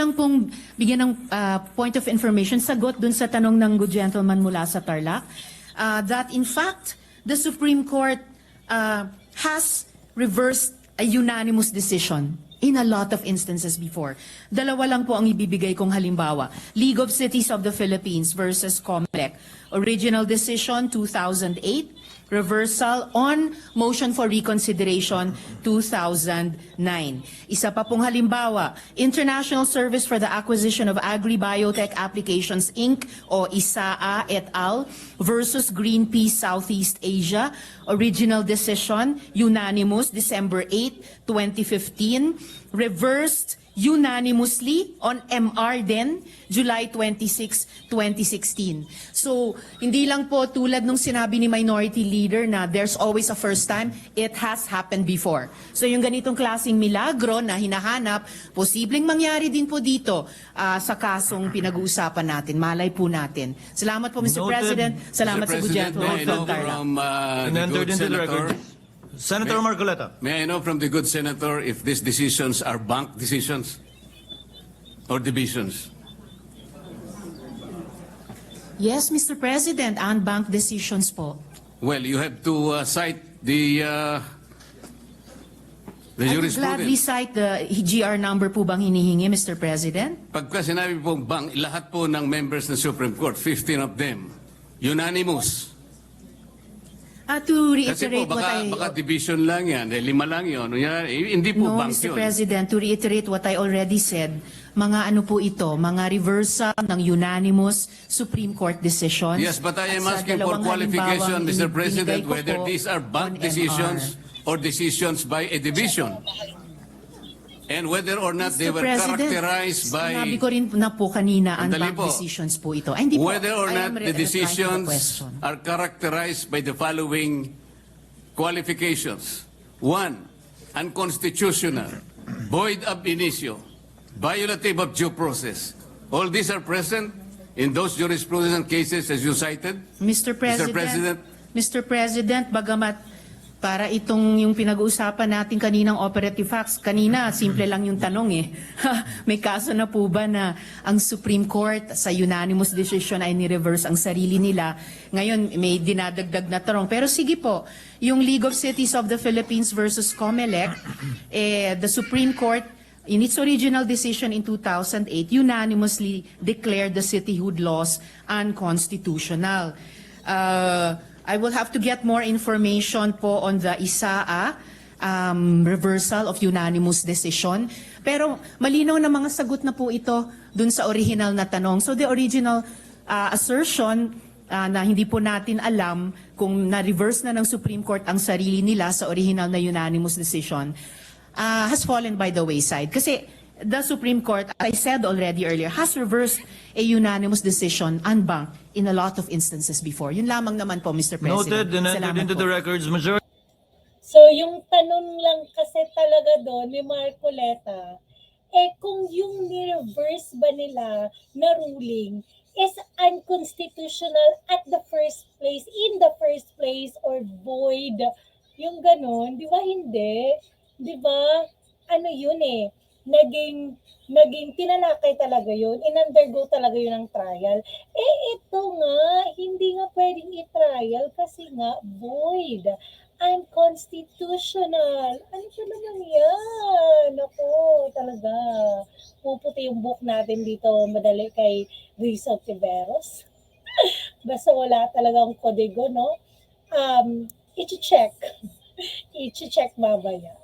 lang pong bigyan ng ah, point of information, sagot dun sa tanong ng good gentleman mula sa Tarlac, ah, that in fact, the Supreme Court ah, has reversed a unanimous decision in a lot of instances before. Dalawa lang po ang ibibigay kong halimbawa. League of Cities of the Philippines versus COMELEC. Original decision 2008, reversal on motion for reconsideration 2009. Isa pa pong halimbawa, International Service for the Acquisition of Agri-Biotech Applications Inc. o ISAA et al. versus Greenpeace Southeast Asia. Original decision, unanimous, December 8, 2015. Reversed unanimously on MR din, July 26, 2016. So, hindi lang po tulad nung sinabi ni Minority Leader na there's always a first time, it has happened before. So, yung ganitong klaseng milagro na hinahanap, posibleng mangyari din po dito ah, sa kasong pinag-uusapan natin. Malay po natin. Salamat po, Mr. Noted. Salamat Salamat Mr. sa President, gentleman may I from uh, And the good senator, record. Senator May- Marcoleta. may I know from the good senator if these decisions are bank decisions or divisions? Yes, Mr. President, and bank decisions po. Well, you have to uh, cite the uh, the I would gladly jurisprudence. cite the GR number po bang hinihingi, Mr. President? Pagka sinabi pong bank, lahat po ng members ng Supreme Court, 15 of them, unanimous. Uh, to Kasi reiterate po, what baka, I... baka division lang yan, eh, lima lang yun. Yan, eh, Hindi po no, bank Mr. yun. President, to reiterate what I already said, mga ano po ito, mga reversal ng unanimous Supreme Court decisions. Yes, but I am asking for qualification, Mr. President, whether these are bank decisions or decisions by a division. And whether or not they Mr. were President, characterized Sinabi by, ko rin na po kanina bank po. decisions po ito. Ay, hindi po. whether or not the the decisions question. are characterized by the following qualifications. One, unconstitutional, void ab initio, violative of due process. All these are present in those jurisprudence cases as you cited. Mr. President, President. Mr. President, bagamat para itong yung pinag-uusapan natin kaninang operative facts, kanina simple lang yung tanong eh. May kaso na po ba na ang Supreme Court sa unanimous decision ay ni-reverse ang sarili nila? Ngayon may dinadagdag na tanong. Pero sige po, yung League of Cities of the Philippines versus COMELEC, eh, the Supreme Court in its original decision in 2008, unanimously declared the cityhood laws unconstitutional. Uh, I will have to get more information po on the ISAA um, reversal of unanimous decision. Pero malinaw na mga sagot na po ito dun sa original na tanong. So the original uh, assertion uh, na hindi po natin alam kung na-reverse na ng Supreme Court ang sarili nila sa original na unanimous decision uh, has fallen by the wayside. Kasi the Supreme Court, I said already earlier, has reversed a unanimous decision unbanked in a lot of instances before. Yun lamang naman po, Mr. President. Noted and entered into po. the records. Majority. So, yung tanong lang kasi talaga doon ni Marcoleta, eh kung yung ni-reverse ba nila na ruling is unconstitutional at the first place, in the first place, or void, yung ganun, di ba hindi? Di ba? Ano yun eh, naging, naging tinalakay talaga yun, in-undergo talaga yun ng trial. Eh ito nga, hindi nga pwedeng i-trial kasi nga void unconstitutional. Ano ba naman yan? Ako, talaga. Puputi yung book natin dito madali kay Rizal Tiveros. Basta wala talagang kodigo, no? Um, i-check. i-check mamaya.